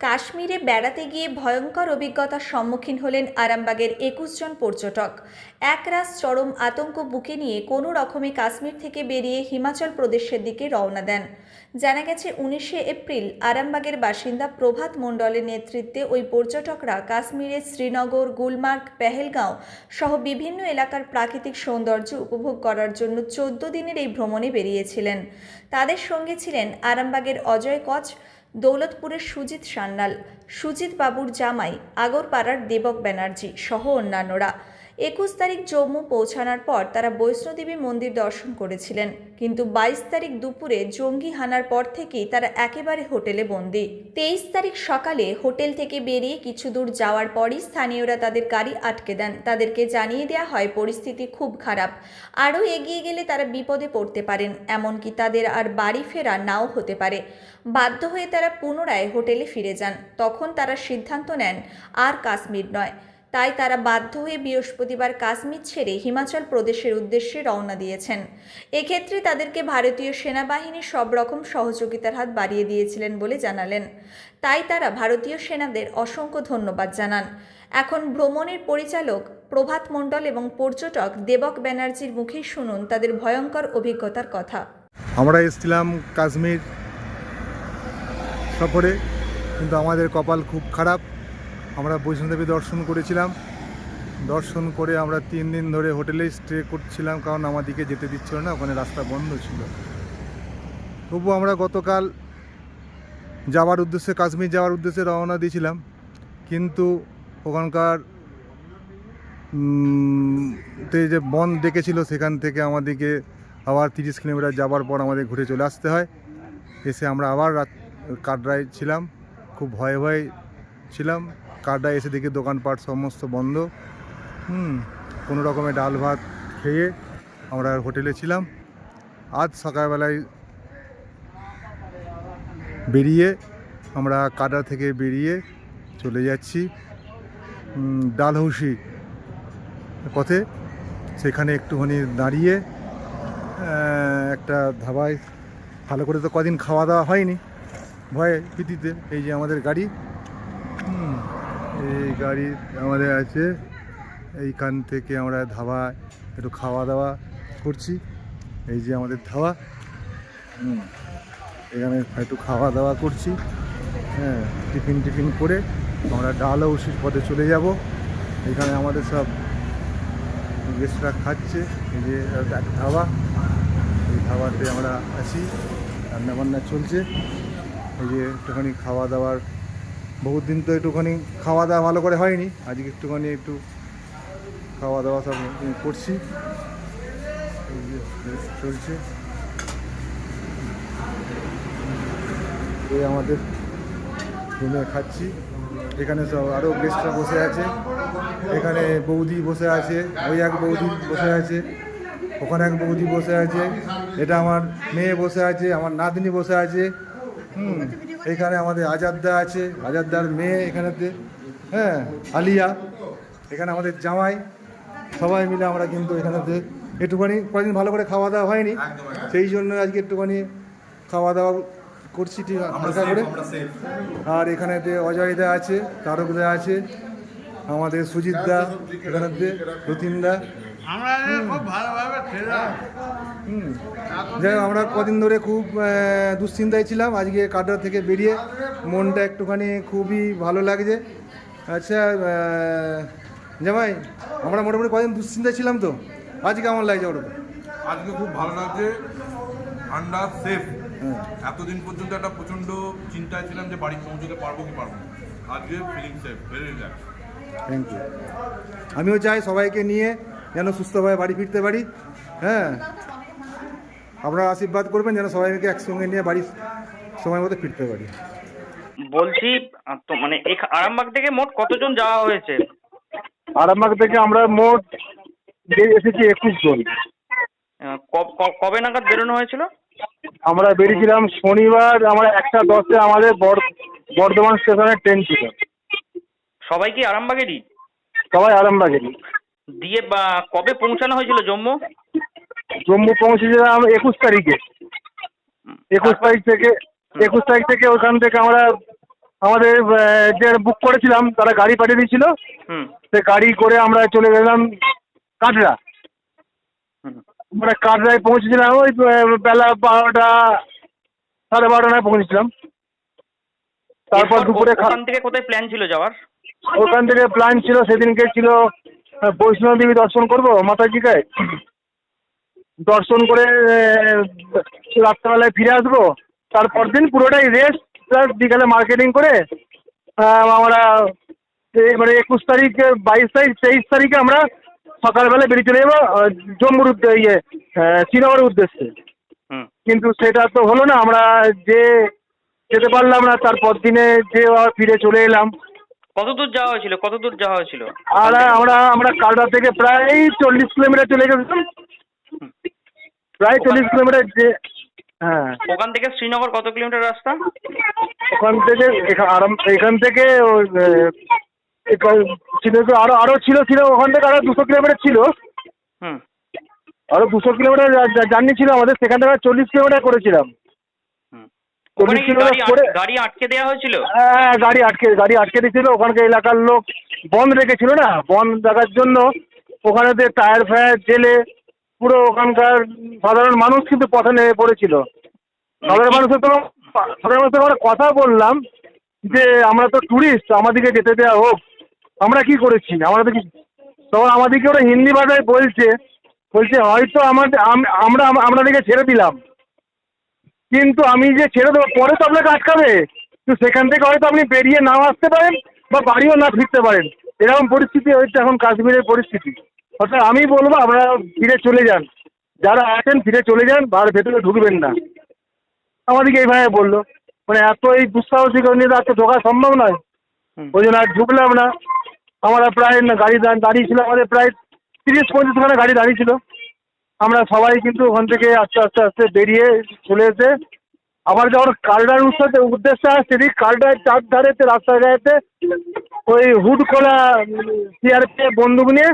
কাশ্মীরে বেড়াতে গিয়ে ভয়ঙ্কর অভিজ্ঞতার সম্মুখীন হলেন আরামবাগের একুশ জন পর্যটক। একরাশ চরম আতঙ্ক বুকে নিয়ে কোনো রকমে কাশ্মীর থেকে বেরিয়ে হিমাচল প্রদেশের দিকে রওনা দেন। জানা গেছে, উনিশে এপ্রিল আরামবাগের বাসিন্দা প্রভাত মণ্ডলের নেতৃত্বে ওই পর্যটকরা কাশ্মীরের শ্রীনগর, গুলমার্গ, পেহেলগাঁও সহ বিভিন্ন এলাকার প্রাকৃতিক সৌন্দর্য উপভোগ করার জন্য চোদ্দ দিনের এই ভ্রমণে বেরিয়েছিলেন। তাদের সঙ্গে ছিলেন আরামবাগের অজয় কচ দৌলতপুরের সুজিত সান্যাল সুজিত বাবুর জামাই আগরপাড়ার দেবক ব্যানার্জি সহ অন্যান্যরা। একুশ তারিখ জম্মু পৌঁছানোর পর তারা বৈষ্ণোদেবী মন্দির দর্শন করেছিলেন। কিন্তু বাইশ তারিখ দুপুরে জঙ্গি হানার পর থেকেই তারা একেবারে হোটেলে বন্দি। তেইশ তারিখ সকালে হোটেল থেকে বেরিয়ে কিছু দূর যাওয়ার পরই স্থানীয়রা তাদের গাড়ি আটকে দেন। তাদেরকে জানিয়ে দেওয়া হয়, পরিস্থিতি খুব খারাপ। আরও এগিয়ে গেলে তারা বিপদে পড়তে পারেন, এমনকি তাদের আর বাড়ি ফেরা নাও হতে পারে। বাধ্য হয়ে তারা পুনরায় হোটেলে ফিরে যান। তখন তারা সিদ্ধান্ত নেন, আর কাশ্মীর নয়। তাই তারা বাধ্য হয়ে বৃহস্পতিবার কাশ্মীর ছেড়ে হিমাচল প্রদেশের উদ্দেশ্যে রওনা দিয়েছেন। এক্ষেত্রে তাদেরকে ভারতীয় সেনাবাহিনী সব রকম সহযোগিতার হাত বাড়িয়ে দিয়েছিলেন বলে জানালেন। তাই তারা ভারতীয় সেনাদের অসংখ্য ধন্যবাদ জানান। এখন ভ্রমণের পরিচালক প্রভাত মণ্ডল এবং পর্যটক দেবক ব্যানার্জির মুখেই শুনুন তাদের ভয়ঙ্কর অভিজ্ঞতার কথা। আমরা এসেছিলাম কাশ্মীর সফরে, কিন্তু আমাদের কপাল খুব খারাপ। আমরা বৈষ্ণোদেবী দর্শন করেছিলাম। দর্শন করে আমরা তিন দিন ধরে হোটেলে স্টে করছিলাম, কারণ আমাদেরকে যেতে দিচ্ছিল না, ওখানে রাস্তা বন্ধ ছিল। তবু আমরা গতকাল যাওয়ার উদ্দেশ্যে, কাশ্মীর যাওয়ার উদ্দেশ্যে রওনা দিয়েছিলাম। কিন্তু ওখানকার তে যে বন ডেকেছিল, সেখান থেকে আমাদেরকে আবার তিরিশ কিলোমিটার যাবার পর আমাদের ঘুরে চলে আসতে হয়। এসে আমরা আবার রাত কাটরায় ছিলাম। খুব ভয়ে ভয়ে ছিলাম। কাটরায় এসে দেখি দোকানপাট সমস্ত বন্ধ। হুম, কোনো রকমে ডাল ভাত খেয়ে আমরা হোটেলে ছিলাম। আজ সকালবেলায় বেরিয়ে আমরা কাটা থেকে বেরিয়ে চলে যাচ্ছি ডালহৌসি পথে। সেখানে একটুখানি দাঁড়িয়ে একটা ধাবায়। ভালো করে তো কদিন খাওয়া দাওয়া হয়নি, ভয়ে ভীতিতে এই যে আমাদের গাড়ি। এই গাড়ি আমাদের আছে। এইখান থেকে আমরা ধাবায় একটু খাওয়া দাওয়া করছি। এই যে আমাদের ধাবা। এখানে একটু খাওয়া দাওয়া করছি। হ্যাঁ টিফিন টিফিন করে আমরা ডাল ঔষধ পথে চলে যাব। এখানে আমাদের সব গেস্টরা খাচ্ছে। এই যে ধাবা। এই ধাবাতে আমরা আছি। রান্নাবান্না চলছে। এই যে একটুখানি খাওয়া দাওয়ার বহুত দিন তো একটুখানি খাওয়া দাওয়া ভালো করে হয়নি। আজকে একটুখানি একটু খাওয়া দাওয়া সব করছি। চলছে। এই আমাদের রুমে খাচ্ছি। এখানে সব আরও গেস্টরা বসে আছে। এখানে বৌদি বসে আছে, ওই এক বৌদি বসে আছে, ওখানে এক বৌদি বসে আছে। এটা আমার মেয়ে বসে আছে, আমার নাতনি বসে আছে। হুম। এখানে আমাদের আজাদদা আছে আজাদদার মেয়ে এখানেতে হ্যাঁ আলিয়া এখানে আমাদের জামাই সবাই মিলে আমরা কিন্তু এখানেতে একটুখানি কদিন ভালো করে খাওয়া দাওয়া হয়নি সেই জন্য আজকে একটুখানি খাওয়া দাওয়া করছি ঠিক হালকা করে। আর এখানেতে অজয়দা আছে তারকদা আছে আমাদের সুজিতদা এখানেতে রতিনদা হুম। যাই হোক, আমরা কদিন ধরে খুব দুশ্চিন্তায় ছিলাম। আজকে কাটরা থেকে বেরিয়ে মনটা একটুখানি খুবই ভালো লাগছে। আচ্ছা জামাই আমরা মোটামুটি কদিন দুশ্চিন্তায় ছিলাম তো? আজকে কেমন লাগছে ওটা আজকে খুব ভালো লাগছে। ঠান্ডা সেফ হ্যাঁ। এতদিন পর্যন্ত একটা প্রচণ্ড চিন্তায় ছিলাম যে বাড়ি পৌঁছতে পারব কি পারব আজকে feeling safe very relax thank you আমিও চাই সবাইকে নিয়ে যেন সুস্থভাবে বাড়ি ফিরতে পারি হ্যাঁ। আপনারা আশীর্বাদ করবেন যেন সবাইকে একসঙ্গে নিয়ে বাড়ি সময় মতো ফিরতে পারি। বলছি তো মানে আরামবাগ থেকে মোট কতজন যাওয়া হয়েছে? আরামবাগ থেকে আমরা মোট বেরিয়ে এসেছি একুশ জন। কবে নাগাদ বেরোনো হয়েছিল? আমরা বেরিয়েছিলাম শনিবার আমরা একটা দশে আমাদের বর্ধমান স্টেশনের ট্রেন ছিল। সবাই কি আরামবাগেরই? সবাই আরামবাগেরই। দিয়ে বা কবে পৌঁছানো হয়েছিল জম্মু? জম্মু পৌঁছেছিলাম একুশ তারিখে। একুশ তারিখ থেকে একুশ তারিখ থেকে ওখান থেকে আমরা আমাদের যে বুক করেছিলাম তারা গাড়ি পাঠিয়ে দিয়েছিল। হুম। সে গাড়ি করে আমরা চলে গেলাম কাটরা। হুম। মানে কাটরায় পৌঁছেছিলাম ওই বেলা বারোটা সাড়ে বারোটায় পৌঁছেছিলাম। তারপর দুপুরে ওখান থেকে কোথায় প্ল্যান ছিল যাওয়ার? ওখান থেকে প্ল্যান ছিল সেদিনকে ছিল আহ, বৈষ্ণব দেবী দর্শন করব মাতাজিকে দর্শন করে রাত্রেবেলায় ফিরে আসব তারপর দিন পুরোটাই রেস্ট প্লাস বিকালে মার্কেটিং করে আমরা মানে একুশ তারিখ বাইশ তারিখ তেইশ তারিখে আমরা সকালবেলা বেরিয়ে চলে যাব জম্মুর ইয়ে শ্রীনগরের উদ্দেশ্যে। কিন্তু সেটা তো হলো না আমরা যে যেতে পারলাম না তারপর দিনে যে ফিরে চলে এলাম। কত দূর যাওয়া হয়েছিল? কত দূর যাওয়া হয়েছিল? আর আমরা আমরা কালটা থেকে প্রায় চল্লিশ কিলোমিটার চলে গেছিলাম। প্রায় চল্লিশ কিলোমিটার যে হ্যাঁ। ওখান থেকে শ্রীনগর কত কিলোমিটার রাস্তা? ওখান থেকে আরাম- এখান থেকে তো আরও আরও ছিল ছিল ওখান থেকে আরও দুশো কিলোমিটার ছিল। হুম। আরও দুশো কিলোমিটার জার্নি ছিল আমাদের সেখান থেকে চল্লিশ কিলোমিটার করেছিলাম। ওখানে কি গাড়ি আট- গাড়ি আটকে দেওয়া হয়েছিল? হ্যাঁ গাড়ি আটকে গাড়ি আটকে দিয়েছিল। ওখানকার এলাকার লোক বন্ধ রেখেছিল না? বন্ধ রাখার জন্য ওখানেতে টায়ার ফায়ার জেলে পুরো ওখানকার সাধারণ মানুষ কিন্তু পথে নেমে পড়েছিল। সাধারণ মানুষের তো সাধারণ মানুষের আমরা কথা বললাম যে আমরা তো ট্যুরিস্ট আমাদেরকে যেতে দেওয়া হোক। আমরা কি করেছি? আমরা তো কি তখন আমাদেরকে ওরা হিন্দি ভাষায় বলছে বলছে হয়তো আমাদের আম- আমরা আম- আপনাদেরকে ছেড়ে দিলাম। কিন্তু আমি যে ছেড়ে দেবো পরে তো আপনাকে আটকাবে। তো সেখান থেকে হয়তো আপনি বেরিয়ে নাও আসতে পারেন বা বাড়িও না ফিরতে পারেন। এরকম পরিস্থিতি হচ্ছে এখন কাশ্মীরের পরিস্থিতি। অর্থাৎ আমি বলব আপনারা ফিরে চলে যান। যারা আছেন ফিরে চলে যান আর ভেতরে ঢুকবেন না। আমাদেরকে এইভাবে বলল। মানে এত এই দুঃসাহসিক নিয়ে এত ঢোকা সম্ভব নয়। ওই জন্য আর ঢুকলাম না। আমরা প্রায় না গাড়ি দা- দাঁড়িয়ে আমাদের প্রায় তিরিশ পঁয়ত্রিশ খানা গাড়ি দাঁড়িয়ে ছিল। আমরা সবাই কিন্তু ওখান থেকে আস্তে আস্তে আস্তে বেরিয়ে চলে এসে আবার যখন কালডার উৎসবে উদ্দেশ্যে আসছে, ঠিক কালডার চার ধারেতে রাস্তায় গায়েতে ওই হুড খোলা সিআরপি বন্দুক নিয়ে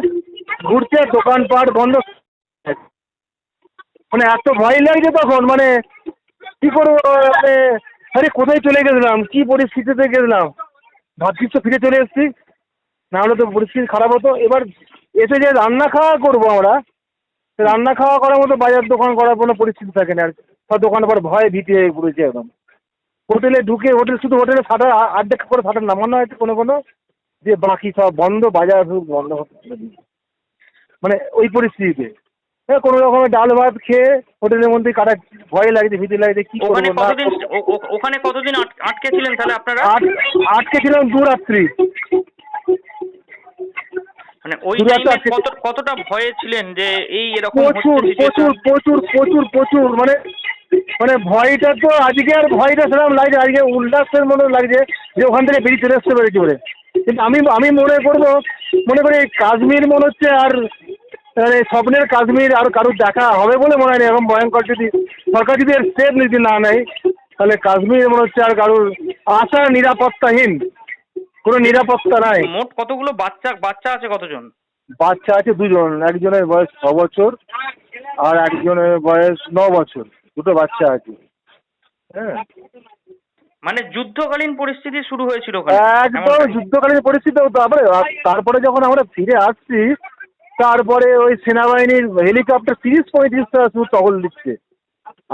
ঘুরছে, দোকানপাট বন্ধ। মানে এত ভয় লাগছে তখন মানে কি করব মানে আরে কোথায় চলে গেছিলাম? কি পরিস্থিতিতে গেছিলাম? ভাবছিস তো ফিরে চলে এসেছি। না হলে তো পরিস্থিতি খারাপ হতো। এবার এসে যে রান্না খাওয়া করব আমরা রান্না খাওয়া করার মতো বাজার দোকান করার কোনো পরিস্থিতি থাকে না আর সব দোকান আবার ভয়ে ভীতি হয়ে পড়েছে একদম। হোটেলে ঢুকে হোটেল শুধু হোটেলে শাটার আর্ধেক করে শাটার নামানো হয়েছে কোনো কোনো যে বাকি সব বন্ধ বাজার বন্ধ মানে ওই পরিস্থিতিতে। হ্যাঁ কোনো রকমের ডাল ভাত খেয়ে হোটেলের মধ্যে কাটা ভয় লাগছে ভীতি লাগছে কি কতদিন ওখানে কতদিন আটকে ছিলেন তাহলে আপনারা? আটকে ছিলাম দু রাত্রি। মানে ওই টাইমে কত কতটা ভয়ে ছিলেন যে এই এরকম প্রচুর প্রচুর? প্রচুর প্রচুর প্রচুর মানে মানে ভয়টা তো আজকে আর ভয়টা সেরকম লাগছে আজকে উল্লাসের মনে লাগছে যে ওখান থেকে বেরিয়ে চলে আসতে পেরেছি বলে। কিন্তু আমি আমি মনে করব মনে করি কাশ্মীর মনে হচ্ছে আর মানে স্বপ্নের কাশ্মীর আর কারোর দেখা হবে বলে মনে হয় না। এরকম ভয়ঙ্কর যদি সরকার যদি এর স্টেপ নীতি না নেয় তাহলে কাশ্মীর মনে হচ্ছে আর কারোর আশা নিরাপত্তাহীন। কোনো নিরাপত্তা নাই। মোট কতগুলো বাচ্চা বাচ্চা আছে কতজন? বাচ্চা আছে দুজন। একজনের বয়স ছ বছর আর একজনের বয়স ন বছর। দুটো বাচ্চা আছে। হ্যাঁ। মানে যুদ্ধকালীন পরিস্থিতি শুরু হয়েছিল একদম যুদ্ধকালীন পরিস্থিতি হতো তারপরে তারপরে যখন আমরা ফিরে আসছি তারপরে ওই সেনাবাহিনীর হেলিকপ্টার তিরিশ পঁয়ত্রিশটা শুধু টহল দিচ্ছে।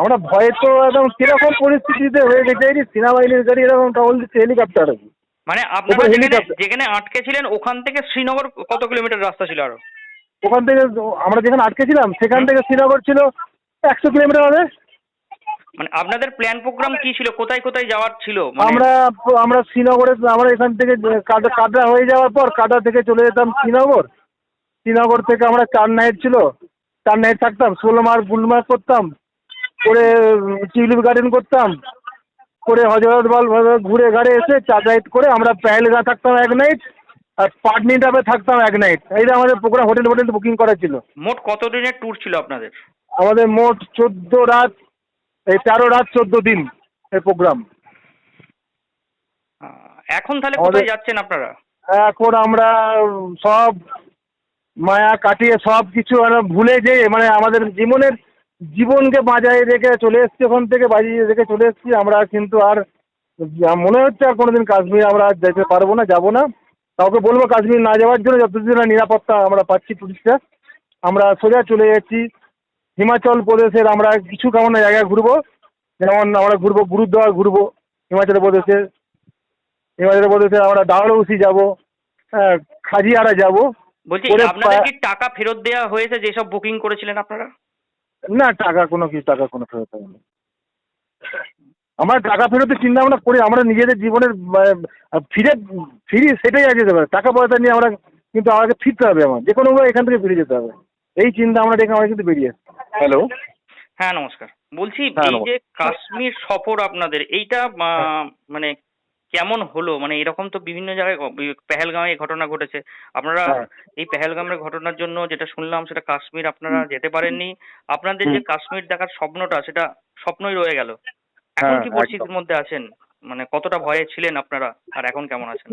আমরা ভয়ে তো একদম কীরকম পরিস্থিতিতে হয়ে গেছে সেনাবাহিনীর গাড়ি এরকম টহল দিচ্ছে হেলিকপ্টার। মানে আপনারা যেখানে। যেখানে আটকে ছিলেন ওখান থেকে শ্রীনগর কত কিলোমিটার রাস্তা ছিল আরও? ওখান থেকে আমরা যেখানে আটকে ছিলাম সেখান থেকে শ্রীনগর ছিল একশো কিলোমিটার হবে মানে আপনাদের প্ল্যান প্রোগ্রাম কি ছিল? কোথায় কোথায় যাওয়ার ছিল? মানে আমরা আমরা শ্রীনগরে আমরা এখান থেকে কাটা কাটা হয়ে যাওয়ার পর কাটা থেকে চলে যেতাম শ্রীনগর। শ্রীনগর থেকে আমরা চার নাইট ছিল। চার নাইট থাকতাম ষোলোমার গুলমার করতাম। করে টিউলিপ গার্ডেন করতাম। করে হজরত বল ঘুরে ঘাড়ে এসে চার নাইট করে আমরা পেহেলগা থাকতাম এক নাইট আর পাটনিটাপে থাকতাম এক নাইট এইটা আমাদের প্রোগ্রাম হোটেল হোটেল বুকিং করা ছিল। মোট কত দিনের ট্যুর ছিল আপনাদের? আমাদের মোট চোদ্দ রাত এই তেরো রাত চোদ্দ দিন এই প্রোগ্রাম এখন তাহলে কোথায় যাচ্ছেন আপনারা? এখন আমরা সব মায়া কাটিয়ে সব কিছু ভুলে যেয়ে মানে আমাদের জীবনের জীবনকে বাজায় রেখে চলে এসছি ওখান থেকে বাজিয়ে রেখে চলে এসছি। আমরা কিন্তু আর মনে হচ্ছে আর কোনোদিন কাশ্মীর আমরা আর যেতে পারব না যাব না। কাউকে বলব কাশ্মীর না যাওয়ার জন্য যতদিন না নিরাপত্তা আমরা পাচ্ছি টুরিস্টরা আমরা সোজা চলে যাচ্ছি। হিমাচল প্রদেশের আমরা কিছু কেমন জায়গায় ঘুরবো? যেমন আমরা ঘুরবো গুরুদ্বার ঘুরবো হিমাচল প্রদেশে। হিমাচল প্রদেশে আমরা ডালহৌসি যাব হ্যাঁ খাজিয়ারা যাব। বলছি আপনাদের কি টাকা ফেরত দেওয়া হয়েছে যেসব বুকিং করেছিলেন আপনারা? না টাকা কোনো কিছু টাকা কোনো ফেরত হবে না। আমরা টাকা ফেরতের চিন্তা ভাবনা করি আমরা নিজেদের জীবনের ফিরে ফিরি সেটাই আগে যেতে পারে। টাকা পয়সা নিয়ে আমরা কিন্তু আমাকে ফিরতে হবে আমার। যে কোনোভাবে এখান থেকে ফিরে যেতে হবে। এই চিন্তা আমরা রেখে আমরা কিন্তু বেরিয়ে হ্যালো? হ্যাঁ নমস্কার। বলছি হ্যাঁ, এই যে কাশ্মীর সফর আপনাদের এইটা মানে কেমন হলো? মানে এরকম তো বিভিন্ন জায়গায় পেহেলগাঁওয়ে এই ঘটনা ঘটেছে। আপনারা হ্যাঁ। এই পেহেলগামের ঘটনার জন্য যেটা শুনলাম সেটা কাশ্মীর আপনারা যেতে পারেননি। আপনাদের যে কাশ্মীর দেখার স্বপ্নটা সেটা স্বপ্নই রয়ে গেল। এখন হ্যাঁ, কি পরিস্থিতির মধ্যে আছেন? মানে কতটা ভয়ে ছিলেন আপনারা? আর এখন কেমন আছেন?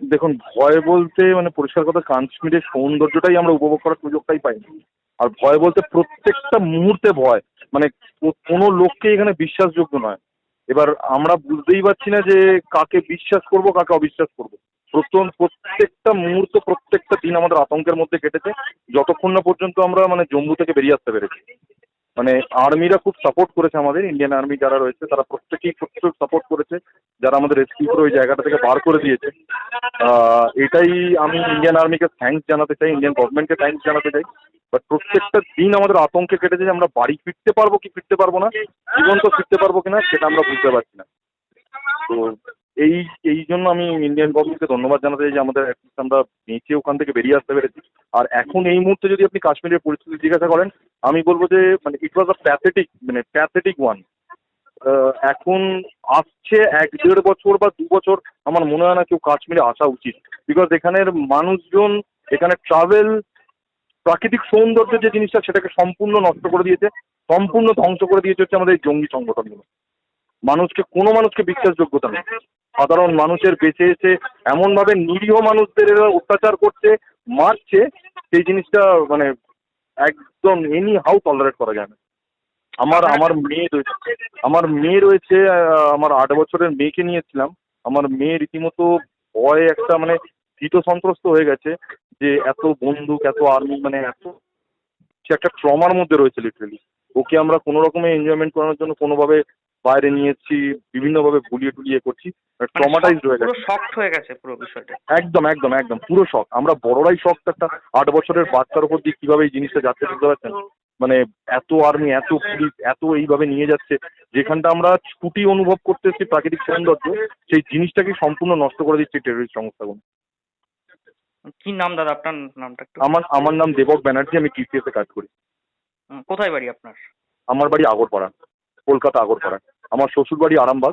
দেখুন ভয় বলতে মানে পরিষ্কার কথা কাশ্মীরের সৌন্দর্যটাই আমরা উপভোগ করার সুযোগটাই পাইনি। আর ভয় বলতে প্রত্যেকটা মুহূর্তে ভয়। মানে কোনো লোককে এখানে বিশ্বাসযোগ্য নয়। এবার আমরা বুঝতেই পারছি না যে কাকে বিশ্বাস করব, কাকে অবিশ্বাস করব। প্রথম প্রত্যেকটা মুহূর্ত, প্রত্যেকটা দিন আমাদের আতঙ্কের মধ্যে কেটেছে। যতক্ষণ না পর্যন্ত আমরা মানে জম্মু থেকে বেরিয়ে আসতে পেরেছি। মানে আর্মিরা খুব সাপোর্ট করেছে আমাদের ইন্ডিয়ান আর্মি যারা রয়েছে, তারা প্রত্যেকেই প্রচুর সাপোর্ট করেছে। যারা আমাদের রেস্কিউ করে ওই জায়গাটা থেকে বার করে দিয়েছে। এটাই আমি ইন্ডিয়ান আর্মিকে থ্যাঙ্কস জানাতে চাই ইন্ডিয়ান গভর্নমেন্টকে থ্যাঙ্কস জানাতে চাই। বাট প্রত্যেকটা দিন আমাদের আতঙ্কে কেটেছে যে আমরা বাড়ি ফিরতে পারব কি ফিরতে পারব না? জীবন্ত ফিরতে পারব কিনা সেটা আমরা বুঝতে পারছি না। তো এই এই জন্য আমি ইন্ডিয়ান গভর্নমেন্টকে ধন্যবাদ জানাতে চাই যে আমাদের আমরা বেঁচে ওখান থেকে বেরিয়ে আসতে পেরেছি। আর এখন এই মুহূর্তে যদি আপনি কাশ্মীরের পরিস্থিতি জিজ্ঞাসা করেন, আমি বলব যে মানে ইট ওয়াজ আ প্যাথেটিক মানে প্যাথেটিক ওয়ান এখন আসছে এক দেড় বছর বা দু বছর আমার মনে হয় না কেউ কাশ্মীরে আসা উচিত। বিকজ এখানের মানুষজন, এখানে ট্রাভেল প্রাকৃতিক সৌন্দর্য যে জিনিসটা সেটাকে সম্পূর্ণ নষ্ট করে দিয়েছে, সম্পূর্ণ ধ্বংস করে দিয়েছে হচ্ছে আমাদের জঙ্গি সংগঠনগুলো। মানুষকে, কোনো মানুষকে বিশ্বাসযোগ্যতা নেই। সাধারণ মানুষের বেঁচে এসে এমনভাবে নিরীহ মানুষদের এরা অত্যাচার করছে, মারছে, সেই জিনিসটা মানে একদম এনি হাউ টলারেট করা যায় না। আমার আমার মেয়ে রয়েছে আমার মেয়ে রয়েছে আমার আট বছরের মেয়েকে নিয়েছিলাম। আমার মেয়ে রীতিমতো ভয়ে একটা মানে ভীত সন্ত্রস্ত হয়ে গেছে যে এত বন্দুক এত আর্মি মানে এত সে একটা ট্রমার মধ্যে রয়েছে লিটারেলি ওকে আমরা কোনো রকমে এনজয়মেন্ট করানোর জন্য কোনোভাবে বাইরে নিয়েছি বিভিন্নভাবে ভুলিয়ে টুলিয়ে করছি ট্রমাটাইজ হয়ে মানে পুরো গেছে। শক্ট হয়ে গেছে পুরো বিষয়টা। একদম একদম একদম পুরো শখ আমরা বড়রাই শখ একটা আট বছরের বাচ্চার উপর দিয়ে কীভাবে এই জিনিসটা যাচ্ছে বুঝতে পারছেন? মানে এত আর্মি এত পুলিশ এত এইভাবে নিয়ে যাচ্ছে যেখানটা আমরা ছুটি অনুভব করতেছি প্রাকৃতিক সৌন্দর্য সেই জিনিসটাকে সম্পূর্ণ নষ্ট করে দিচ্ছে টেরোরিস্ট সংস্থাগুলো। কি নাম দাদা? আপনার নামটা একটু? আমার আমার নাম দেবক ব্যানার্জি আমি টিসিএস এ কাজ করি। কোথায় বাড়ি আপনার? আমার বাড়ি আগরপাড়া কলকাতা আগরপাড়া। আমার শ্বশুর বাড়ি আরামবাগ।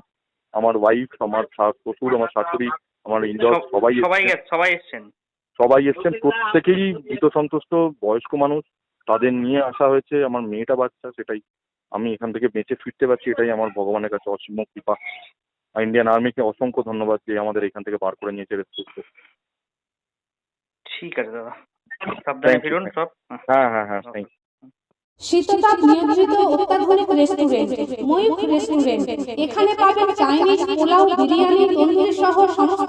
আমার ওয়াইফ আমার শ্বশুর আমার শাশুড়ি আমার ইন্ডর সব- সবাই সবাই এসেছেন। সবাই এসছেন? সবাই এসছেন। প্রত্যেকেই ভীত সন্তুষ্ট বয়স্ক মানুষ। তাদের নিয়ে আসা হয়েছে। আমার মেয়েটা বাচ্চা সেটাই আমি এখান থেকে বেঁচে ফিরতে পারছি এটাই আমার ভগবানের কাছে অসীম কৃপা। আর ইন্ডিয়ান আর্মিকে অসংখ্য ধন্যবাদ যে আমাদের এখান থেকে বার করে নিয়েছে রেস্কিউ। ঠিক আছে দাদা। সাবধানে ফিরুন সব। হ্যাঁ হ্যাঁ হ্যাঁ থ্যাংক শীততাপ নিয়ন্ত্রিত অত্যাধুনিক রেস্টুরেন্ট ময়ূখ রেস্টুরেন্ট এখানে পাবেন চাইনিজ পোলাও বিরিয়ানি তন্দুরি সহ সমস্ত